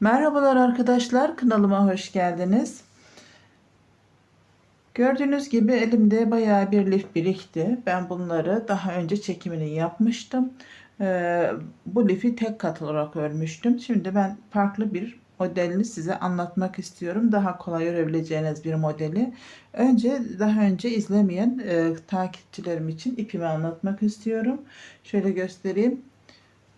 Merhabalar arkadaşlar, kanalıma hoş geldiniz. Gördüğünüz gibi elimde bayağı bir lif birikti. Ben bunları daha önce çekimini yapmıştım. Ee, bu lifi tek kat olarak örmüştüm. Şimdi ben farklı bir modelini size anlatmak istiyorum. Daha kolay örebileceğiniz bir modeli. Önce daha önce izlemeyen e, takipçilerim için ipimi anlatmak istiyorum. Şöyle göstereyim.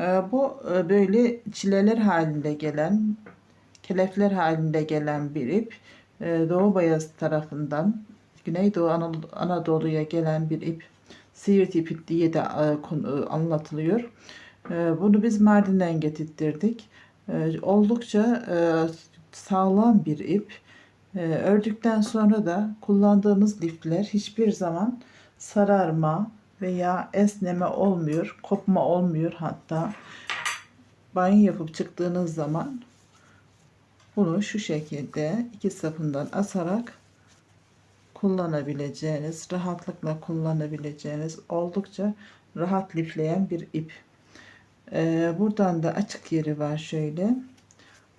Ee, Bu e, böyle çileler halinde gelen, kelefler halinde gelen bir ip. Ee, Doğu Bayazı tarafından Güneydoğu Anadolu- Anadolu'ya gelen bir ip. Siirt ipi diye de e, anlatılıyor. Bunu biz Mardin'den getirttirdik. Oldukça e, sağlam bir ip. Ördükten sonra da kullandığımız lifler hiçbir zaman sararma veya esneme olmuyor, kopma olmuyor hatta. Banyo yapıp çıktığınız zaman bunu şu şekilde iki sapından asarak kullanabileceğiniz, rahatlıkla kullanabileceğiniz oldukça rahat lifleyen bir ip. Ee, buradan da açık yeri var şöyle.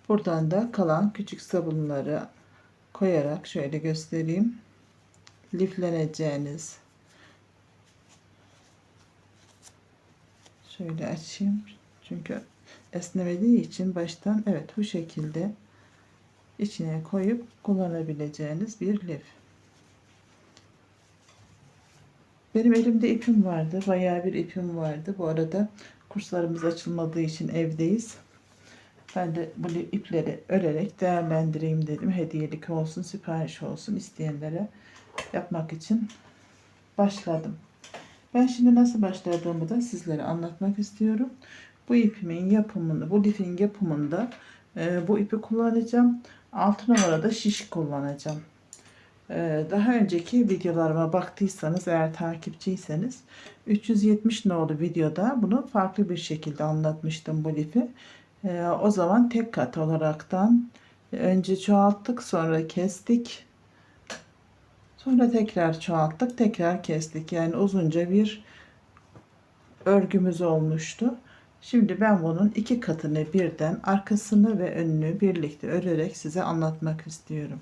Buradan da kalan küçük sabunları koyarak şöyle göstereyim. Lifleneceğiniz Şöyle açayım. Çünkü esnemediği için baştan evet bu şekilde içine koyup kullanabileceğiniz bir lif. Benim elimde ipim vardı. Bayağı bir ipim vardı. Bu arada kurslarımız açılmadığı için evdeyiz. Ben de bu ipleri örerek değerlendireyim dedim. Hediyelik olsun, sipariş olsun isteyenlere yapmak için başladım. Ben şimdi nasıl başladığımı da sizlere anlatmak istiyorum. Bu ipimin yapımını, bu lifin yapımında e, bu ipi kullanacağım. 6 numarada şiş kullanacağım. E, daha önceki videolarıma baktıysanız eğer takipçiyseniz 370 nolu videoda bunu farklı bir şekilde anlatmıştım bu lifi. E, o zaman tek kat olaraktan önce çoğalttık sonra kestik. Sonra tekrar çoğalttık, tekrar kestik. Yani uzunca bir örgümüz olmuştu. Şimdi ben bunun iki katını birden arkasını ve önünü birlikte örerek size anlatmak istiyorum.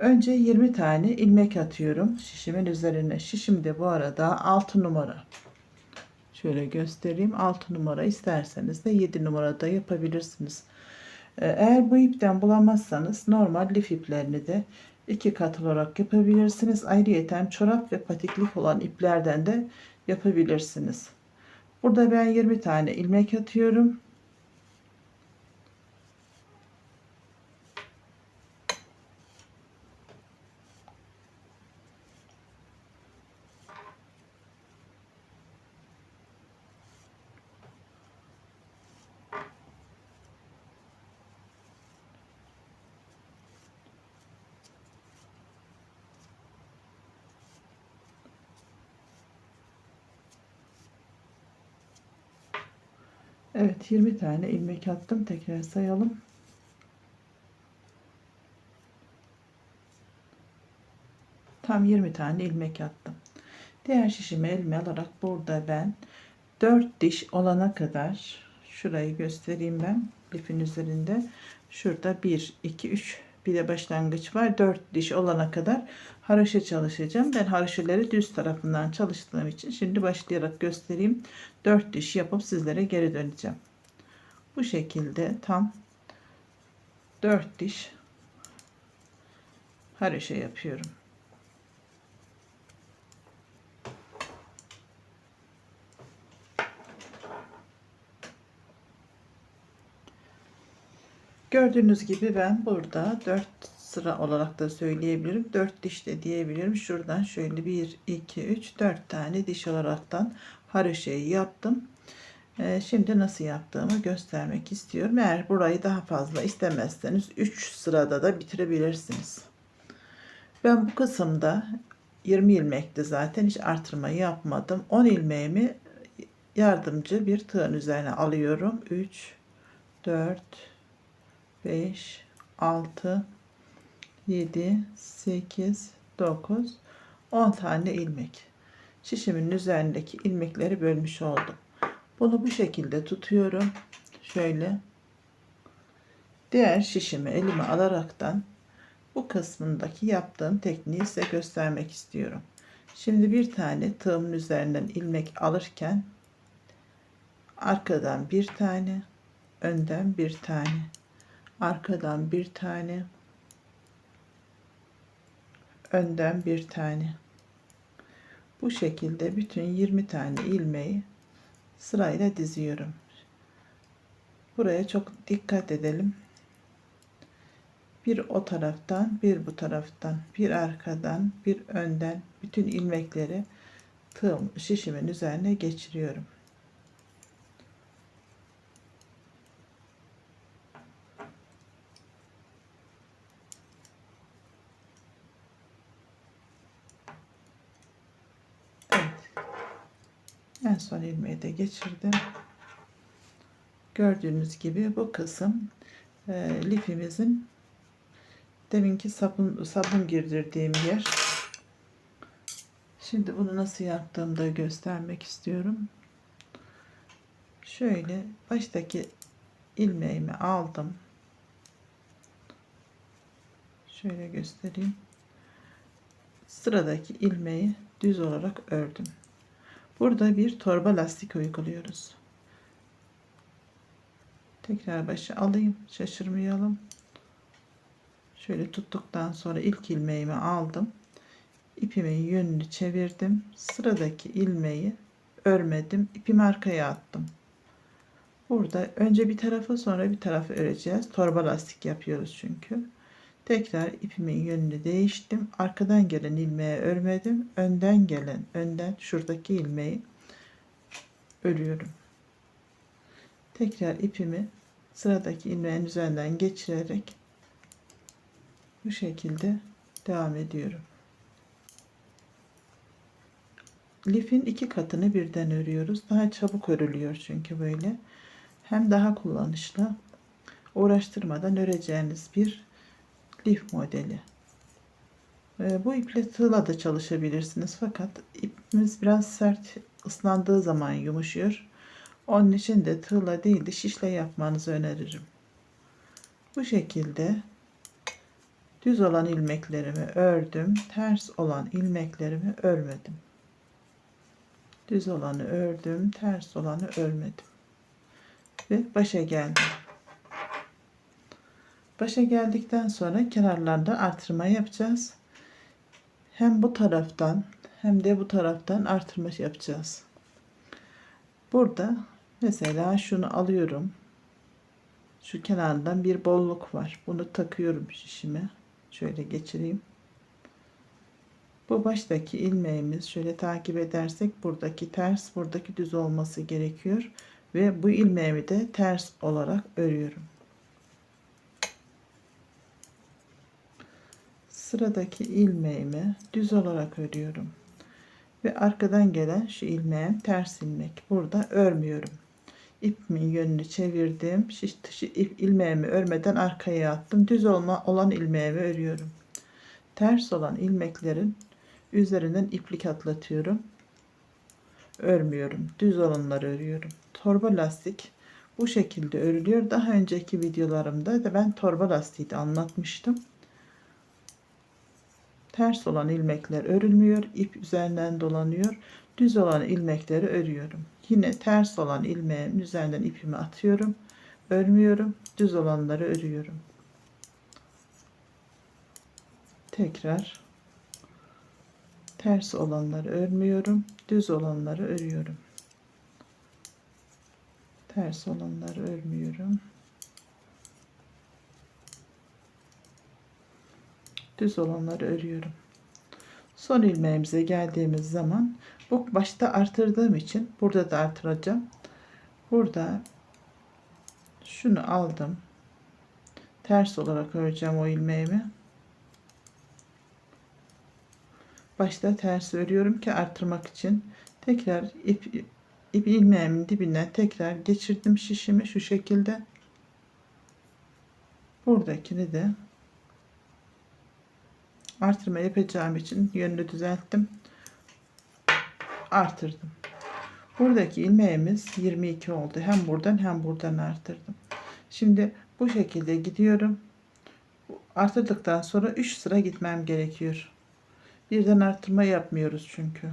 Önce 20 tane ilmek atıyorum şişimin üzerine. Şişim de bu arada 6 numara. Şöyle göstereyim. 6 numara isterseniz de 7 numarada yapabilirsiniz. Ee, Eğer bu ipten bulamazsanız normal lif iplerini de iki kat olarak yapabilirsiniz. Ayrıyeten çorap ve patiklik olan iplerden de yapabilirsiniz. Burada ben 20 tane ilmek atıyorum. Evet 20 tane ilmek attım. Tekrar sayalım. Tam 20 tane ilmek attım. Diğer şişimi elime alarak burada ben 4 diş olana kadar şurayı göstereyim ben lifin üzerinde. Şurada 1, 2, 3 bir de başlangıç var. 4 diş olana kadar haroşa çalışacağım. Ben haroşaları düz tarafından çalıştığım için şimdi başlayarak göstereyim. 4 diş yapıp sizlere geri döneceğim. Bu şekilde tam 4 diş haroşa yapıyorum. Gördüğünüz gibi ben burada 4 sıra olarak da söyleyebilirim. 4 diş de diyebilirim. Şuradan şöyle 1, 2, 3, 4 tane diş olaraktan haroşayı yaptım. Ee, şimdi nasıl yaptığımı göstermek istiyorum. Eğer burayı daha fazla istemezseniz 3 sırada da bitirebilirsiniz. Ben bu kısımda 20 ilmekti zaten hiç artırma yapmadım. 10 ilmeğimi yardımcı bir tığın üzerine alıyorum. 3, 4, 5, 6, 7, 8, 9, 10 tane ilmek. Şişimin üzerindeki ilmekleri bölmüş oldum. Bunu bu şekilde tutuyorum. Şöyle. Diğer şişimi elime alaraktan bu kısmındaki yaptığım tekniği size göstermek istiyorum. Şimdi bir tane tığımın üzerinden ilmek alırken arkadan bir tane, önden bir tane, arkadan bir tane, önden bir tane. Bu şekilde bütün 20 tane ilmeği sırayla diziyorum. Buraya çok dikkat edelim. Bir o taraftan, bir bu taraftan, bir arkadan, bir önden bütün ilmekleri tığım şişimin üzerine geçiriyorum. En son ilmeği de geçirdim. Gördüğünüz gibi bu kısım e, lifimizin deminki sabun sabun girdirdiğim yer. Şimdi bunu nasıl yaptığımı da göstermek istiyorum. Şöyle baştaki ilmeğimi aldım. Şöyle göstereyim. Sıradaki ilmeği düz olarak ördüm. Burada bir torba lastik uyguluyoruz. Tekrar başı alayım. Şaşırmayalım. Şöyle tuttuktan sonra ilk ilmeğimi aldım. İpimin yönünü çevirdim. Sıradaki ilmeği örmedim. İpimi arkaya attım. Burada önce bir tarafa sonra bir tarafı öreceğiz. Torba lastik yapıyoruz çünkü. Tekrar ipimin yönünü değiştim. Arkadan gelen ilmeği örmedim. Önden gelen, önden şuradaki ilmeği örüyorum. Tekrar ipimi sıradaki ilmeğin üzerinden geçirerek bu şekilde devam ediyorum. Lifin iki katını birden örüyoruz. Daha çabuk örülüyor çünkü böyle. Hem daha kullanışlı, uğraştırmadan öreceğiniz bir lif modeli. Ee, bu iple tığla da çalışabilirsiniz. Fakat ipimiz biraz sert ıslandığı zaman yumuşuyor. Onun için de tığla değil de şişle yapmanızı öneririm. Bu şekilde düz olan ilmeklerimi ördüm. Ters olan ilmeklerimi örmedim. Düz olanı ördüm. Ters olanı örmedim. Ve başa geldim. Başa geldikten sonra kenarlarda artırma yapacağız. Hem bu taraftan hem de bu taraftan artırma yapacağız. Burada mesela şunu alıyorum. Şu kenardan bir bolluk var. Bunu takıyorum şişime. Şöyle geçireyim. Bu baştaki ilmeğimiz şöyle takip edersek buradaki ters buradaki düz olması gerekiyor. Ve bu ilmeğimi de ters olarak örüyorum. Sıradaki ilmeğimi düz olarak örüyorum. Ve arkadan gelen şu ilmeğim ters ilmek. Burada örmüyorum. İpimin yönünü çevirdim. Şiş, ilmeğimi örmeden arkaya attım. Düz olma olan ilmeğimi örüyorum. Ters olan ilmeklerin üzerinden iplik atlatıyorum. Örmüyorum. Düz olanları örüyorum. Torba lastik bu şekilde örülüyor. Daha önceki videolarımda da ben torba lastiği de anlatmıştım. Ters olan ilmekler örülmüyor. ip üzerinden dolanıyor. Düz olan ilmekleri örüyorum. Yine ters olan ilmeğin üzerinden ipimi atıyorum. Örmüyorum. Düz olanları örüyorum. Tekrar ters olanları örmüyorum. Düz olanları örüyorum. Ters olanları örmüyorum. Düz olanları örüyorum. Son ilmeğimize geldiğimiz zaman bu başta artırdığım için burada da artıracağım. Burada şunu aldım. Ters olarak öreceğim o ilmeğimi. Başta ters örüyorum ki artırmak için. Tekrar ip, ip ilmeğimin dibinden tekrar geçirdim şişimi şu şekilde. Buradakini de artırma yapacağım için yönünü düzelttim. Artırdım. Buradaki ilmeğimiz 22 oldu. Hem buradan hem buradan artırdım. Şimdi Bu şekilde gidiyorum. Artırdıktan sonra 3 sıra gitmem gerekiyor. Birden artırma yapmıyoruz çünkü.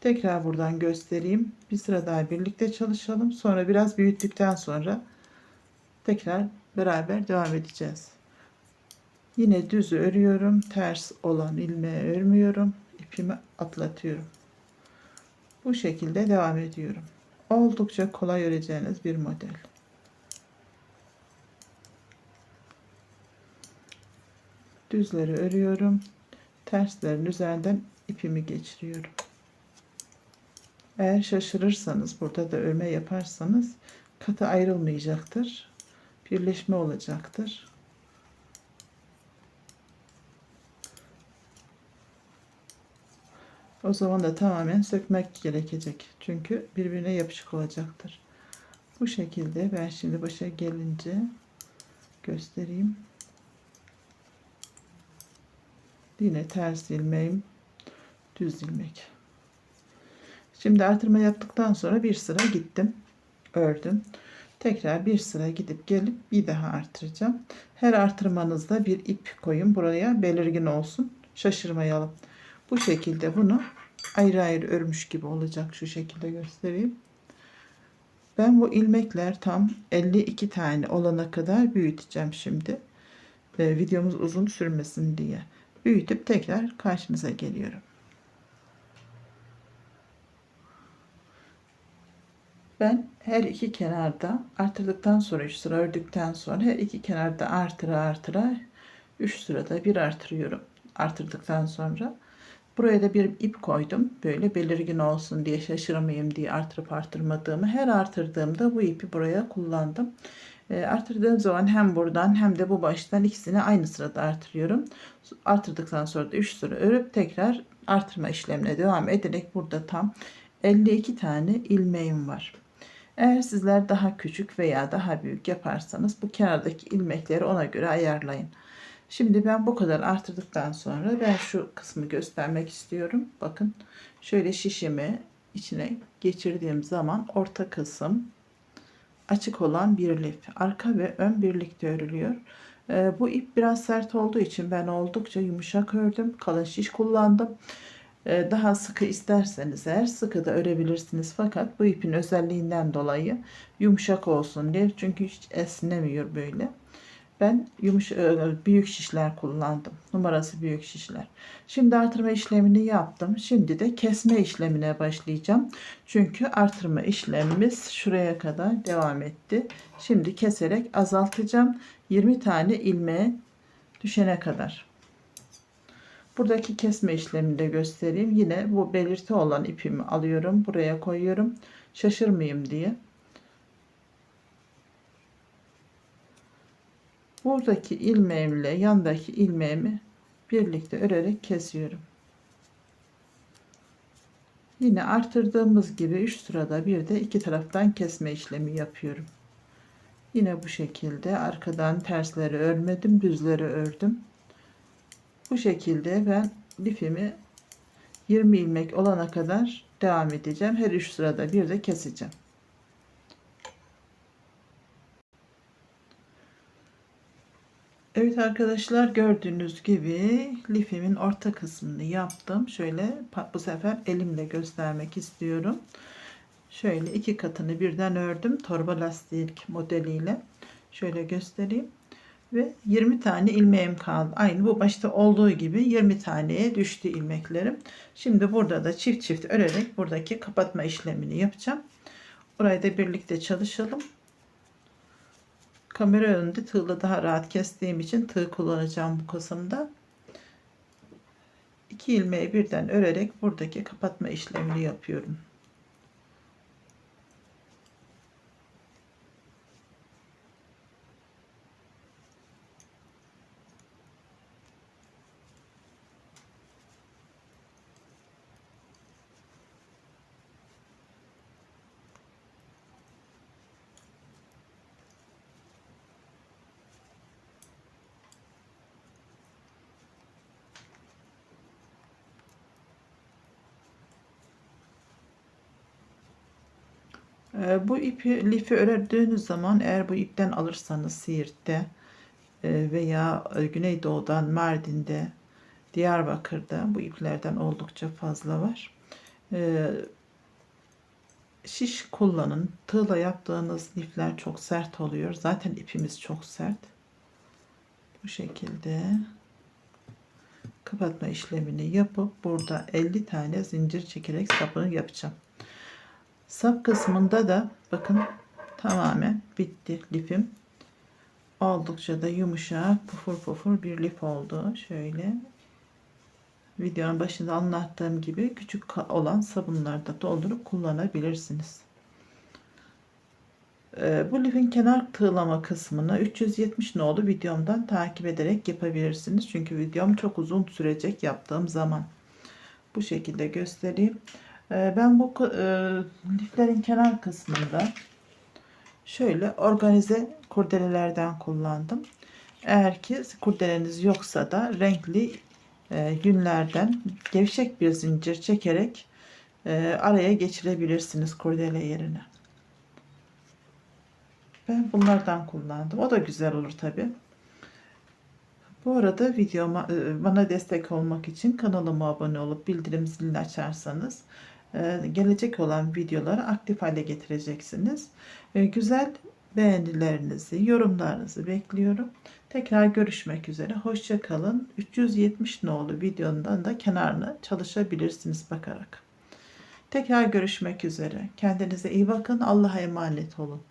Tekrar buradan göstereyim. Bir sıra daha birlikte çalışalım. Sonra biraz büyüttükten sonra tekrar beraber devam edeceğiz. Yine düzü örüyorum. Ters olan ilmeği örmüyorum. İpimi atlatıyorum. Bu şekilde devam ediyorum. Oldukça kolay öreceğiniz bir model. Düzleri örüyorum. Terslerin üzerinden ipimi geçiriyorum. Eğer şaşırırsanız burada da örme yaparsanız katı ayrılmayacaktır. Birleşme olacaktır. O zaman da tamamen sökmek gerekecek. Çünkü birbirine yapışık olacaktır. Bu şekilde ben şimdi başa gelince göstereyim. Yine ters ilmeğim, düz ilmek. Şimdi artırma yaptıktan sonra bir sıra gittim. Ördüm. Tekrar bir sıra gidip gelip bir daha artıracağım. Her artırmanızda bir ip koyun. Buraya belirgin olsun. Şaşırmayalım. Bu şekilde bunu ayrı ayrı örmüş gibi olacak. Şu şekilde göstereyim. Ben bu ilmekler tam 52 tane olana kadar büyüteceğim şimdi. Ve videomuz uzun sürmesin diye. Büyütüp tekrar karşınıza geliyorum. Ben her iki kenarda artırdıktan sonra 3 sıra ördükten sonra her iki kenarda artıra artıra 3 sırada bir artırıyorum. Artırdıktan sonra buraya da bir ip koydum. Böyle belirgin olsun diye şaşırmayayım diye artırıp artırmadığımı. Her artırdığımda bu ipi buraya kullandım. E, artırdığım zaman hem buradan hem de bu baştan ikisini aynı sırada artırıyorum. Artırdıktan sonra da 3 sıra örüp tekrar artırma işlemine devam ederek burada tam 52 tane ilmeğim var. Eğer sizler daha küçük veya daha büyük yaparsanız bu kenardaki ilmekleri ona göre ayarlayın. Şimdi ben bu kadar artırdıktan sonra ben şu kısmı göstermek istiyorum. Bakın şöyle şişimi içine geçirdiğim zaman orta kısım açık olan bir lif. Arka ve ön birlikte örülüyor. Ee, bu ip biraz sert olduğu için ben oldukça yumuşak ördüm. Kalın şiş kullandım. Ee, daha sıkı isterseniz eğer sıkı da örebilirsiniz. Fakat bu ipin özelliğinden dolayı yumuşak olsun diye. Çünkü hiç esnemiyor böyle. Ben yumuş e, büyük şişler kullandım. Numarası büyük şişler. Şimdi artırma işlemini yaptım. Şimdi de kesme işlemine başlayacağım. Çünkü artırma işlemimiz şuraya kadar devam etti. Şimdi keserek azaltacağım. 20 tane ilmeğe düşene kadar. Buradaki kesme işlemini de göstereyim. Yine bu belirti olan ipimi alıyorum. Buraya koyuyorum. Şaşırmayayım diye. Buradaki ilmeğimle yandaki ilmeğimi birlikte örerek kesiyorum. Yine artırdığımız gibi 3 sırada bir de iki taraftan kesme işlemi yapıyorum. Yine bu şekilde arkadan tersleri örmedim, düzleri ördüm. Bu şekilde ben lifimi 20 ilmek olana kadar devam edeceğim. Her 3 sırada bir de keseceğim. Evet arkadaşlar gördüğünüz gibi lifimin orta kısmını yaptım. Şöyle bu sefer elimle göstermek istiyorum. Şöyle iki katını birden ördüm. Torba lastik modeliyle. Şöyle göstereyim. Ve 20 tane ilmeğim kaldı. Aynı bu başta olduğu gibi 20 taneye düştü ilmeklerim. Şimdi burada da çift çift örerek buradaki kapatma işlemini yapacağım. Orayı da birlikte çalışalım. Kamera önünde tığla daha rahat kestiğim için tığ kullanacağım bu kısımda. İki ilmeği birden örerek buradaki kapatma işlemini yapıyorum. Bu ipi lifi ördüğünüz zaman eğer bu ipten alırsanız Siirt'te e, veya e, Güneydoğu'dan Mardin'de Diyarbakır'da bu iplerden oldukça fazla var. Ee, şiş kullanın. Tığla yaptığınız lifler çok sert oluyor. Zaten ipimiz çok sert. Bu şekilde kapatma işlemini yapıp burada 50 tane zincir çekerek sapını yapacağım. Sap kısmında da bakın tamamen bitti lifim. Oldukça da yumuşak pufur pufur bir lif oldu. Şöyle videonun başında anlattığım gibi küçük olan sabunlarda doldurup kullanabilirsiniz. Ee, bu lifin kenar tığlama kısmını 370 nolu videomdan takip ederek yapabilirsiniz. Çünkü videom çok uzun sürecek yaptığım zaman. Bu şekilde göstereyim. Ee, ben bu e, liflerin kenar kısmında şöyle organize kurdelelerden kullandım. Eğer ki kurdeleniz yoksa da renkli e, yünlerden gevşek bir zincir çekerek e, araya geçirebilirsiniz kurdele yerine. Ben bunlardan kullandım. O da güzel olur tabi. Bu arada videoma e, bana destek olmak için kanalıma abone olup bildirim zilini açarsanız e, gelecek olan videoları aktif hale getireceksiniz. E, Güzel beğenilerinizi, yorumlarınızı bekliyorum. Tekrar görüşmek üzere. Hoşça kalın. 370 nolu videondan da kenarını çalışabilirsiniz bakarak. Tekrar görüşmek üzere. Kendinize iyi bakın. Allah'a emanet olun.